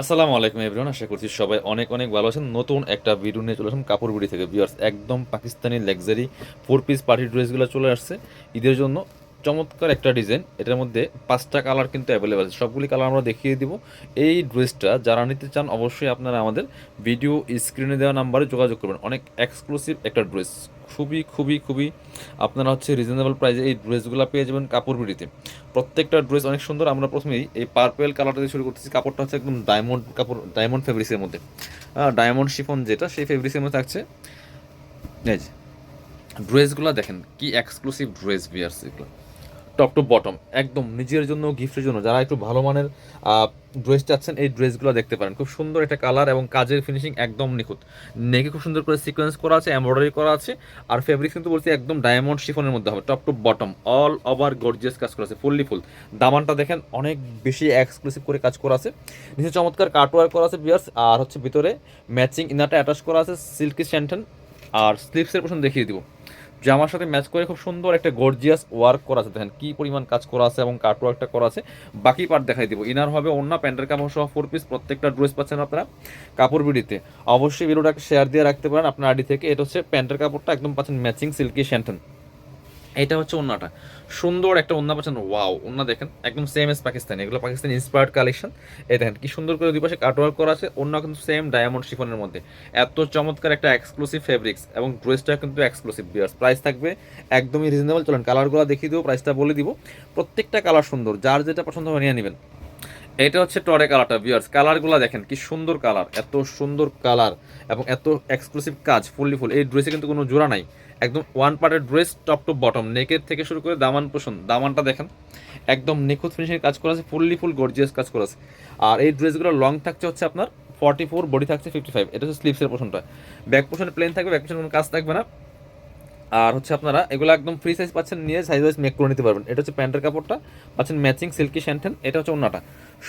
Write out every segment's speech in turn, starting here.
আসসালামু আলাইকুম এভরিওয়ান আশা করছি সবাই অনেক অনেক ভালো আছেন। নতুন একটা ভিডিও নিয়ে চলে আসলাম কাপড় থেকে। বিয়ার্স একদম Pakistani luxury four piece party ড্রেসগুলো চলে আসছে। ঈদের জন্য চমৎকার একটা ডিজাইন। এটার মধ্যে পাঁচটা কালার কিন্তু অ্যাভেলেবেল আছে। সবগুলি কালার আমরা দেখিয়ে দিব। এই ড্রেসটা যারা নিতে চান, অবশ্যই আপনারা আমাদের ভিডিও স্ক্রিনে দেওয়া নাম্বারে যোগাযোগ করবেন। অনেক এক্সক্লুসিভ একটা ড্রেস। খুবই খুবই খুবই আপনারা হচ্ছে রিজনেবল প্রাইসে এই ড্রেসগুলো পেয়ে যাবেন কাপড় বিড়িতে। প্রত্যেকটা ড্রেস অনেক সুন্দর। আমরা প্রথমেই এই পার্পেল কালারটা দিয়ে শুরু করতেছি। কাপড়টা হচ্ছে একদম ডায়মন্ড কাপড় ডায়মন্ড ফেব্রিক্সের মধ্যে। ডায়মন্ড শিফন যেটা, সেই ফেব্রিক্সের মধ্যে থাকছে। ড্রেসগুলো দেখেন, কি এক্সক্লুসিভ ড্রেস বিয়ার্স এগুলো। টপ টু বটম, একদম নিজের জন্য, গিফটের জন্য। যারা একটু ভালো মানের ড্রেস চাচ্ছেন, এই ড্রেসগুলো দেখতে পারেন। খুব সুন্দর একটা কালার এবং কাজের ফিনিশিং একদম নিখুঁত। নেকে খুব সুন্দর করে সিকোয়েন্স করা আছে এমব্রয়ডারি করা আছে, আর ফেব্রিক কিন্তু বলছি একদম ডায়মন্ড শিফনের মধ্যে হবে top to bottom all over gorgeous কাজ করা আছে ফুললি ফুল দামানটা দেখেন, অনেক বেশি এক্সক্লুসিভ করে কাজ করা আছে। নিচে চমৎকার কাটওয়ার করা আছে বিয়ার্স আর হচ্ছে ভিতরে ম্যাচিং ইনারটা অ্যাটাচ করা আছে সিল্কি স্যান্টেন আর স্লিপসের পোশন দেখিয়ে দিব। জামার সাথে ম্যাচ করে খুব সুন্দর একটা গর্জিয়াস ওয়ার্ক করা আছে। দেখেন কী পরিমাণ কাজ করা আছে এবং কাট ওয়ার্কটা করা আছে। বাকি পার্ট দেখাই দিব। ইনার হবে অন্য প্যান্টের কাপড় সহ ফোর পিস প্রত্যেকটা ড্রেস পাচ্ছেন আপনারা কাপড় বিডিতে। অবশ্যই ভিডিওটাকে শেয়ার দিয়ে রাখতে পারেন। আপনার আইডি থেকে। এটা হচ্ছে প্যান্টের কাপড়টা একদম পাচ্ছেন ম্যাচিং সিল্কি শ্যান্টন এটা হচ্ছে ওন্নাটা। সুন্দর একটা ওন্না পাচ্ছেন, ওয়াও, ওন্না দেখেন, একদম সেম এস পাকিস্তানি, এগুলো পাকিস্তানি ইন্সপায়ার্ড কালেকশন এই দেখেন, কি সুন্দর করে দুই পাশে কাটওয়ার্ক করা আছে অন্য কিন্তু সেম ডায়মন্ড শিফনের মধ্যে। এত চমৎকার একটা এক্সক্লুসিভ ফেব্রিক্স এবং ড্রেসটা কিন্তু এক্সক্লুসিভ বিয়ার্স প্রাইস থাকবে একদমই রিজনেবল চলেন কালারগুলো দেখিয়ে দিব প্রাইসটা বলে দিব। প্রত্যেকটা কালার সুন্দর, যার যেটা পছন্দ হবে নিয়ে নেবেন। এটা হচ্ছে টরে কালারটা ভিউয়ার্স কালারগুলো দেখেন, কি সুন্দর কালার এত সুন্দর কালার এবং এত এক্সক্লুসিভ কাজ ফুললি ফুল এই ড্রেসে কিন্তু কোনো জোড়া নাই। একদম ওয়ান পার্টের ড্রেস টপ টু বটম নেকের থেকে শুরু করে দামান পোষণ, দামানটা দেখেন, একদম নিখুঁত ফিনিশিং কাজ করা আছে ফুললি ফুল গর্জিয়াস কাজ করা আছে। আর এই ড্রেসগুলো লং থাকছে হচ্ছে আপনার ফর্টি ফোর বডি থাকছে ফিফটি ফাইভ এটা হচ্ছে স্লিপসের পোষণটা। ব্যাক পোষণে প্লেন থাকবে ব্যাক পোষণে কোনো কাজ থাকবে না। আর হচ্ছে আপনারা এগুলো একদম ফ্রি সাইজ পাচ্ছেন, নিয়ে সাইজ ওয়াইজ মেক করে নিতে পারবেন। এটা হচ্ছে প্যান্টের কাপড়টা, পাচ্ছেন ম্যাচিং সিল্কি শ্যান্টেন এটা হচ্ছে ওন্নাটা।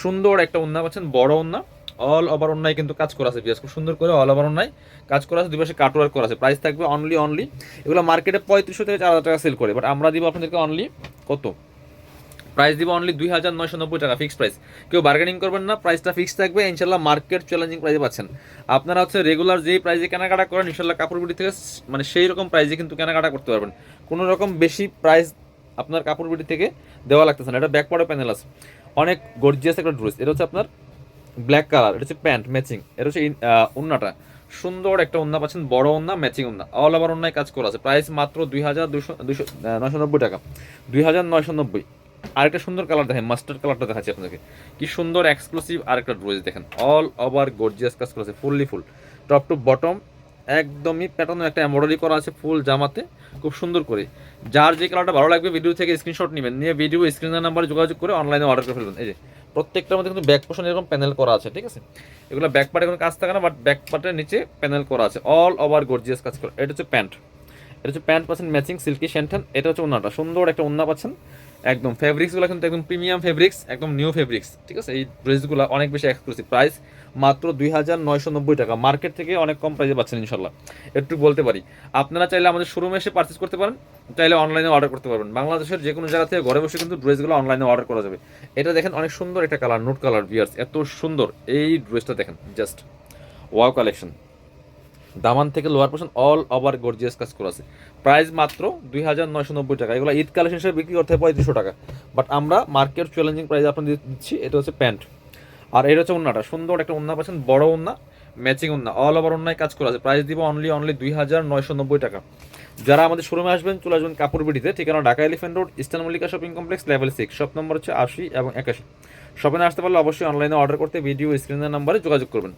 সুন্দর একটা ওন্না পাচ্ছেন, বড় ওন্না। অল ওভার অন্যায় কিন্তু কাজ করা আছে, বিয়াস। খুব সুন্দর করে অল ওভার অন্যায় কাজ করা আছে, দুই পাশে কাটওয়ার্ক করা আছে। প্রাইস থাকবে অনলি অনলি এগুলো মার্কেটে পঁয়ত্রিশশো থেকে চার হাজার টাকা সেল করে। বাট আমরা দিব আপনাদেরকে অনলি কত? প্রাইস দিব অনলি দুই হাজার নয়শো নব্বই টাকা ফিক্সড প্রাইস কেউ বার্গেনিং করবেন না প্রাইসটা ফিক্স থাকবে ইনশাল্লাহ মার্কেট চ্যালেঞ্জিং প্রাইসে পাচ্ছেন। আপনারা হচ্ছে রেগুলার যেই প্রাইসে কেনাকাটা করেন ইনশাল্লাহ কাপড়গুলি থেকে মানে সেই রকম প্রাইসে কিন্তু কেনাকাটা করতে পারবেন। কোনো রকম বেশি প্রাইস আপনার কাপড়গুলি থেকে দেওয়া লাগতেছে না। এটা ব্যাকপার্টে প্যানেল আছে। অনেক গর্জিয়াস একটা ড্রেস এটা হচ্ছে আপনার ব্ল্যাক কালার এটা হচ্ছে প্যান্ট ম্যাচিং এটা হচ্ছে উন্নাটা সুন্দর একটা উন্না পাচ্ছেন, বড় উন্না ম্যাচিং উন্না অল ওভার উন্নায় কাজ করা আছে। প্রাইস মাত্র দুই হাজার দুশো দুশো নয়শো নব্বই টাকা। দুই হাজার নয়শো নব্বই। আরেকটা সুন্দর কালার দেখেন মাস্টার্ড কালারটা দেখাচ্ছি আপনাদেরকে। কি সুন্দর এক্সক্লুসিভ আরেকটা ড্রেস দেখেন। অল ওভার গর্জিয়াস কাজ করা আছে fully full top to bottom একদমই প্যাটার্ন একটা এমব্রয়ডারি করা আছে ফুল জামাতে। খুব সুন্দর করে। যার যে কালারটা ভালো লাগবে ভিডিও থেকে স্ক্রিনশট নেবেন। নিয়ে ভিডিও স্ক্রিনের নাম্বারে যোগাযোগ করে অনলাইনে অর্ডার করে ফেলবেন। এই যে প্রত্যেকটার মধ্যে কিন্তু ব্যাক পোর্শন এরকম প্যানেল করা আছে, ঠিক আছে? এগুলো ব্যাক পার্টে কোনো কাজ থাকে না বাট ব্যাক পার্টের নিচে প্যানেল করা আছে। অল ওভার গর্জিয়াস কাজ করা। এটা হচ্ছে প্যান্ট এটা হচ্ছে প্যান্ট পাচ্ছেন ম্যাচিং সিল্কি শ্যান্টেন এটা হচ্ছে ওনাটা। সুন্দর একটা ওন্না পাচ্ছেন। একদম ফেব্রিক্সগুলো কিন্তু একদম প্রিমিয়াম ফেব্রিক্স একদম নিউ ফেব্রিক্স ঠিক আছে? এই ড্রেসগুলো অনেক বেশি এক্সক্লুসিভ প্রাইস মাত্র দুই হাজার নয়শো নব্বই টাকা। মার্কেট থেকে অনেক কম প্রাইসে পাচ্ছেন ইনশাল্লাহ একটু বলতে পারি, আপনারা চাইলে আমাদের শোরুমে এসে পারচেস করতে পারেন, চাইলে অনলাইনে অর্ডার করতে পারবেন। বাংলাদেশের যে কোনো জায়গা থেকে ঘরে বসে কিন্তু ড্রেসগুলো অনলাইনে অর্ডার করা যাবে। এটা দেখেন অনেক সুন্দর একটা কালার নোট কালার বিয়ার্স এত সুন্দর। এই ড্রেসটা দেখেন জাস্ট ওয়াও কালেকশন দামান থেকে lower portion all over gorgeous কাজ করা আছে। প্রাইস মাত্র দুই হাজার নয়শো নব্বই টাকা। এগুলো ঈদ কালেকশন হিসেবে বিক্রি করতে হয় পঁয়ত্রিশশো টাকা। বাট আমরা মার্কেট চ্যালেঞ্জিং প্রাইস আপনাদের দিচ্ছি, এটা হচ্ছে প্যান্ট আর এটা হচ্ছে উন্নাটা সুন্দর একটা উন্না পাচ্ছেন, বড় উন্না ম্যাচিং উন্না অল ওভার উন্নায় কাজ করা আছে। প্রাইস দিব অনলি অনলি দুই হাজার নয়শো নব্বই টাকা। যারা আমাদের শোরুমে আসবেন, চলে আসবেন কাপড় বিডিতে ঠিকানা Dhaka Elephant Road Eastern Mallika shopping complex level six shop number হচ্ছে আশি এবং একাশি। শপিংয়ে আসতে পারলে অবশ্যই অনলাইনে অর্ডার করতে ভিডিও স্ক্রিনের নাম্বারে যোগাযোগ করবেন।